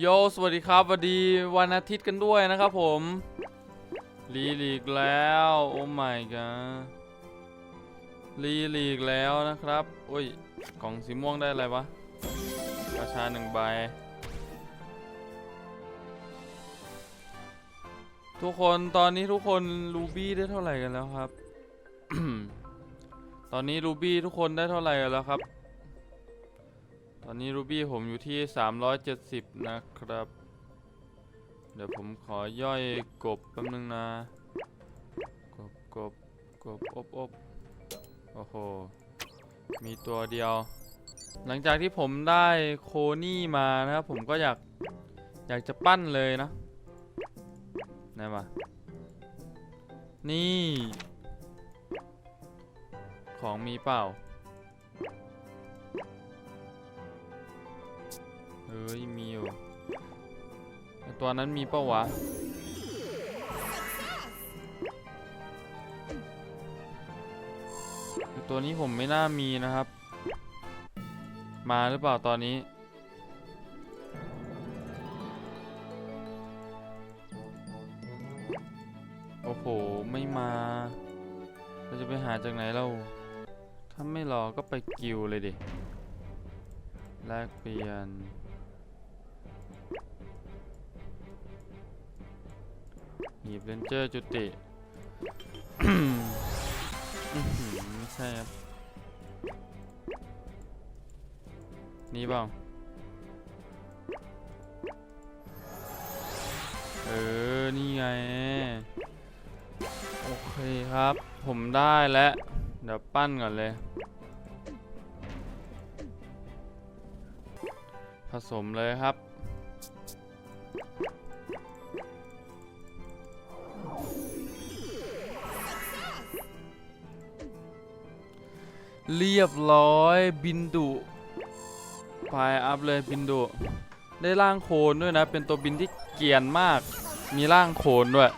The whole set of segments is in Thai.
โย สวัสดีครับสวัสดีวันอาทิตย์กันด้วยนะครับผมรีลีกแล้ว โอ้ my god รีลีกแล้วนะครับอุ้ยกล่องสีม่วงได้อะไรวะกระชาหนึ่งใบ ทุกคนตอนนี้ทุกคนรูบี้ได้เท่าไหร่กันแล้วครับ ตอนนี้รูบี้ทุกคนได้เท่าไหร่กันแล้วครับ ตอนนี้รูบี้ผมอยู่ที่ 370 นะครับ เดี๋ยวผมขอย่อยกบแป๊บนึงนะ กบกบกบอบอบโอ้โห มีตัวเดียว หลังจากที่ผมได้โคนี่มานะครับ ผมก็อยาก อยากจะปั้นเลยนะไหนวะนี่ ของมีเปล่า เฮ้ยมีอยู่ตัวนั้นมีเปล่าวะตัวนี้ผมไม่น่ามีนะครับ มาหรือเปล่าตอนนี้ โอ้โห ไม่มา เราจะไปหาจากไหนเรา ถ้าไม่รอก็ไปกิวเลยดิ แลกเปลี่ยน หีบเลนเจอร์จุติไม่ใช่ครับนี่เปล่าเออ นี่ไง โอเคครับ ผมได้แล้ว เดี๋ยวปั้นก่อนเลย ผสมเลยครับ เรียบร้อยบินดุไปอัพเลยบินดุได้ร่างโคนด้วยนะ เป็นตัวบินที่เกียนมาก มีร่างโคนด้วย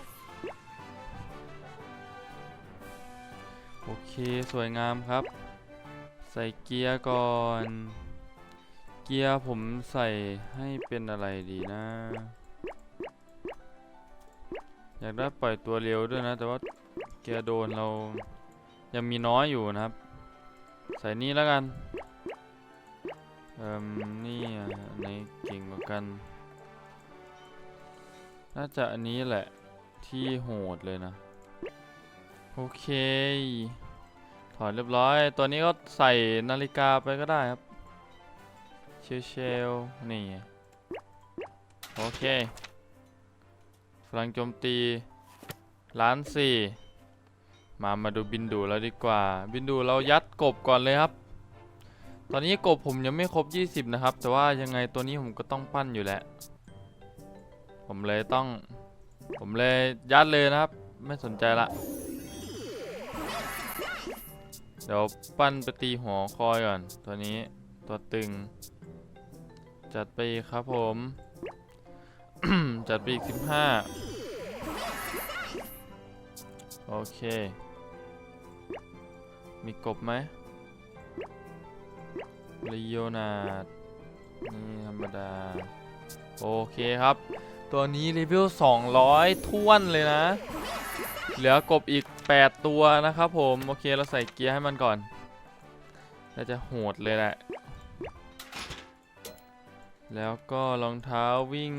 โอเคสวยงามครับ ใส่เกียร์ก่อน เกียร์ผมใส่ให้เป็นอะไรดีนะ อยากได้ปล่อยตัวเร็วด้วยนะ แต่ว่าเกียร์โดนเรายังมีน้อยอยู่นะครับ ใส่นี่แล้วกัน เอ่มนี่อะอันไหนเก่งกว่ากัน น่าจะอันนี้แหละที่โหดเลยนะ โอเค ถอดเรียบร้อย ตัวนี้ก็ใส่นาฬิกาไปก็ได้ครับ เชลเชลนี่ โอเคพลังโจมตีล้านสี่ มามาดูบินดูแล้วดีกว่า บินดูเรายัดกบก่อนเลยครับ ตอนนี้กบผมยังไม่ครบ 20 นะครับ แต่ว่ายังไงตัวนี้ผมก็ต้องปั้นอยู่แหละ ผมเลยต้อง ผมเลยยัดเลยนะครับ ไม่สนใจละ เดี๋ยวปั้นไปตีหัวคอยก่อน ตัวนี้ตัวตึง จัดไปครับผม จัดไปอีก 15 โอเค มีกบไหมลีโอนาดนี่ธรรมดา โอเคครับ ตัวนี้เลเวล200 ท้วนเลยนะ เหลือกบอีก 8 ตัวนะครับผม โอเค เราใส่เกียร์ให้มันก่อนเราจะโหดเลยแหละ แล้วก็รองเท้าวิ่ง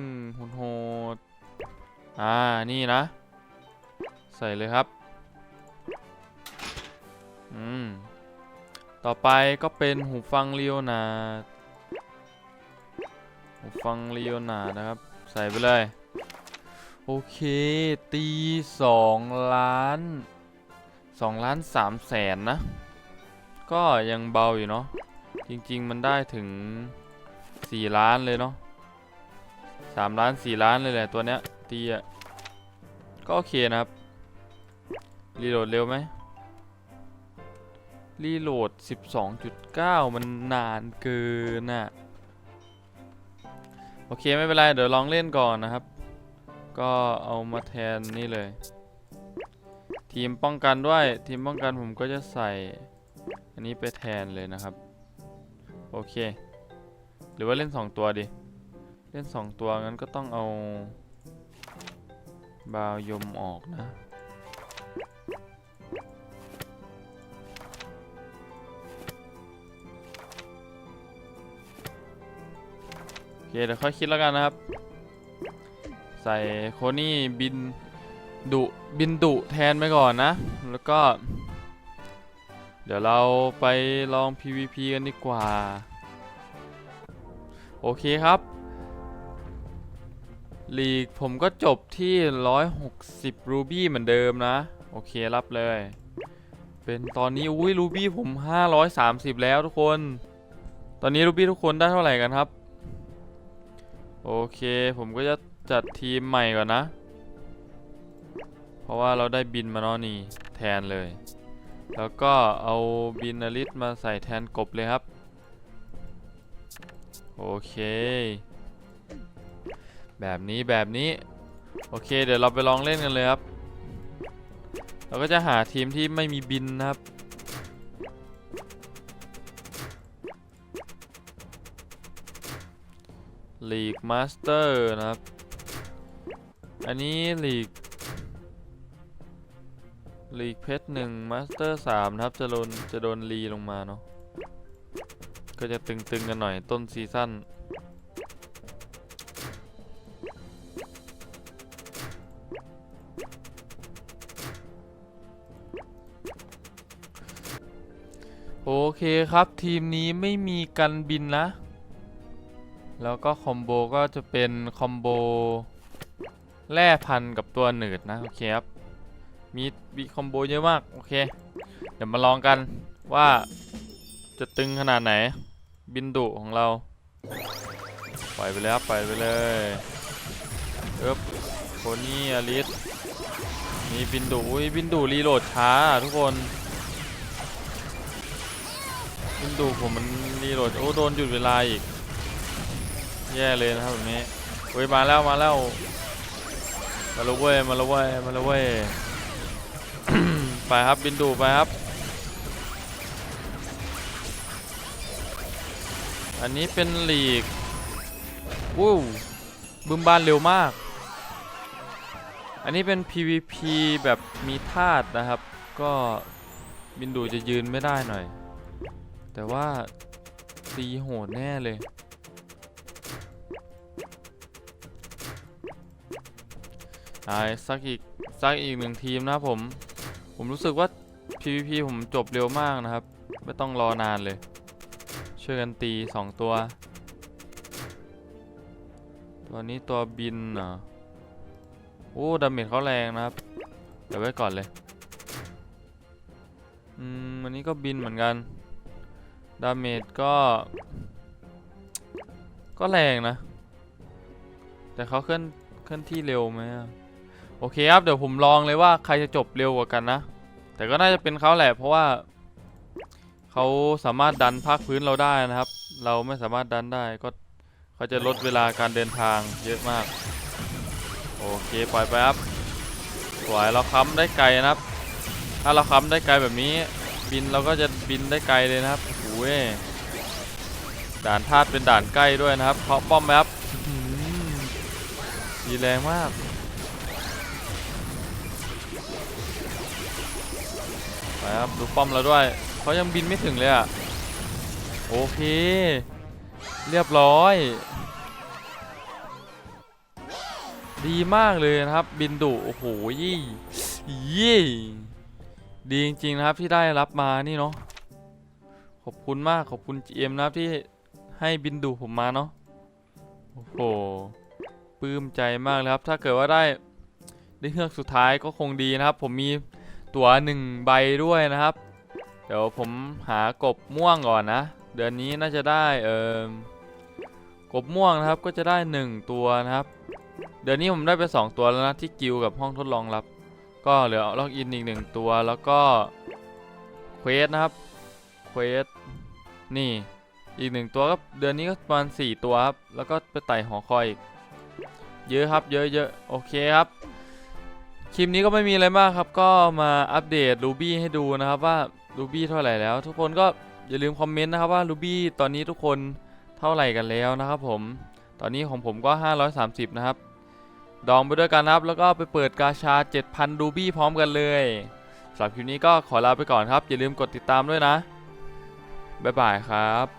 โหดอ่า นี่นะ ใส่เลยครับ อืม ต่อไปก็เป็นหูฟังลีโอนาร์หูฟังลีโอนาร์นะครับ ใส่ไปเลย โอเค ตีสองล้านสองล้านสามแสนนะ ก็ยังเบาอยู่เนาะ จริง ๆ มันได้ถึงสี่ล้านเลยเนาะสามล้านสี่ล้านเลยแหละตัวเนี้ยตีอะก็โอเคนะครับ รีโหลดเร็วไหม รีโหลด 12.9 มันนานเกินน่ะโอเค ไม่เป็นไร เดี๋ยวลองเล่นก่อนนะครับ ก็เอามาแทนนี่เลย ทีมป้องกันด้วย ทีมป้องกันผมก็จะใส่ อันนี้ไปแทนเลยนะครับ โอเค หรือว่าเล่น 2 ตัวดิ เล่นสองตัวงั้นก็ต้องเอา บาวยมออกนะ เคเดี๋ยวค่อยคิดแล้วกันนะครับ ใส่โคนี่บินดุบินดุแทนไปก่อนนะ แล้วก็ เดี๋ยวเราไปลอง PVP กันดีกว่า โอเคครับลีกผมก็จบที่ 160 รูบี้เหมือนเดิมนะ โอเครับเลย เป็นตอนนี้อุ้ยรูบี้ผม 530 แล้วทุกคน ตอนนี้รูบี้ทุกคนได้เท่าไหร่กันครับ โอเคผมก็จะจัดทีมใหม่ก่อนนะ เพราะว่าเราได้บินมาเนาะนี่แทนเลย แล้วก็เอาบินอลิสมาใส่แทนกบเลยครับ โอเค แบบนี้แบบนี้ โอเคเดี๋ยวเราไปลองเล่นกันเลยครับ เราก็จะหาทีมที่ไม่มีบินนะครับ ลีกมาสเตอร์นะครับ อันนี้ลีกลีกเพชรหนึ่งมาสเตอร์สามนะครับ จะโดนจะโดนรีลงมาเนาะ ก็จะตึงๆกันหน่อยต้นซีซั่นโอเคครับ ทีมนี้ไม่มีกันบินนะ แล้วก็คอมโบก็จะเป็นคอมโบแร่พันกับตัวหนืดนะโอเคครับมีมีคอมโบเยอะมากโอเค เดี๋ยวมาลองกันว่าจะตึงขนาดไหนบินดุของเรา ปล่อยไปเลยครับปล่อยไปเลยเอ๊บโคนี่อลิสมีบินดุอุ้ยบินดุรีโหลดช้าทุกคนบินดุผมมันรีโหลดโอ้โดนหยุดเวลาอีก แย่เลยนะครับแบบนี้เฮ้ยมาแล้วมาแล้วมาล้วเว้ยมาล้วเว้ยมาล้วเว้ยไปครับบินดูไปครับ อันนี้เป็นหลีกวู้บึมบานเร็วมาก อันนี้เป็น PVP แบบมีธาตุนะครับ ก็บินดูจะยืนไม่ได้หน่อย แต่ว่าตีโหดแน่เลย ตายสักอีกสักอีกหนึ่งทีมนะครับผม ผมรู้สึกว่า PVP ผมจบเร็วมากนะครับ ไม่ต้องรอนานเลย ช่วยกันตี 2 ตัว ตัวนี้ตัวบินเหรอโอ้ดาเมจเขาแรงนะครับ เดี๋ยวไว้ก่อนเลย อืมอันนี้ก็บินเหมือนกัน ดาเมจก็ ก็แรงนะ แต่เขาเคลื่อนเคลื่อนที่เร็วไหมอะ โอเคครับ เดี๋ยวผมลองเลยว่าใครจะจบเร็วกว่ากันนะ แต่ก็น่าจะเป็นเขาแหละเพราะว่าเขาสามารถดันภาคพื้นเราได้นะครับ เราไม่สามารถดันได้ก็เขาจะลดเวลาการเดินทางเยอะมาก โอเคปล่อยไปครับสวยเราค้ำได้ไกลนะครับ ถ้าเราค้ำได้ไกลแบบนี้ บินเราก็จะบินได้ไกลเลยนะครับโอ้ยด่านธาตุเป็นด่านใกล้ด้วยนะครับเคาะป้อมไหมครับดีแรงมาก ครับดูป้อมเราด้วยเขายังบินไม่ถึงเลยอะโอเค เรียบร้อย ดีมากเลยนะครับ บินดุโอ้โหยี่ยี่ดีจริงๆนะครับที่ได้รับมานี่เนาะขอบคุณมากขอบคุณ GM นะครับที่ให้บินดุผมมาเนาะโอ้โหปลื้มใจมากเลยครับ ถ้าเกิดว่าได้ได้เฮือกสุดท้ายก็คงดีนะครับ ผมมี ตั๋วหนึ่งใบด้วยนะครับ เดี๋ยวผมหากบม่วงก่อนนะ เดือนนี้น่าจะได้เออกบม่วงนะครับก็จะได้ 1 ตัวนะครับ เดือนนี้ผมได้ไป 2 ตัวแล้วนะที่กิวกับห้องทดลองรับ ก็เหลือล็อกอินอีกหนึ่งตัวแล้วก็เควสนะครับเควสนี่อีกหนึ่งตัวก็เดือนนี้ก็ประมาณ4ตัวครับแล้วก็ไปไต่หอคอยอีกเยอะครับเยอะเยอะโอเคครับ คลิปนี้ก็ไม่มีอะไรมากครับ ก็มาอัปเดต Ruby ให้ดูนะครับว่า Ruby เท่าไหร่แล้ว ทุกคนก็อย่าลืมคอมเมนต์นะครับว่า Ruby ตอนนี้ทุกคนเท่าไหร่กันแล้วนะครับผม ตอนนี้ของผมก็ 530 นะครับ ดองไปด้วยกันนะครับ แล้วก็ไปเปิดกาชา 7,000ดูบี้พร้อมกันเลยสำหรับคลิปนี้ก็ขอลาไปก่อนครับ อย่าลืมกดติดตามด้วยนะ บ๊ายบายครับ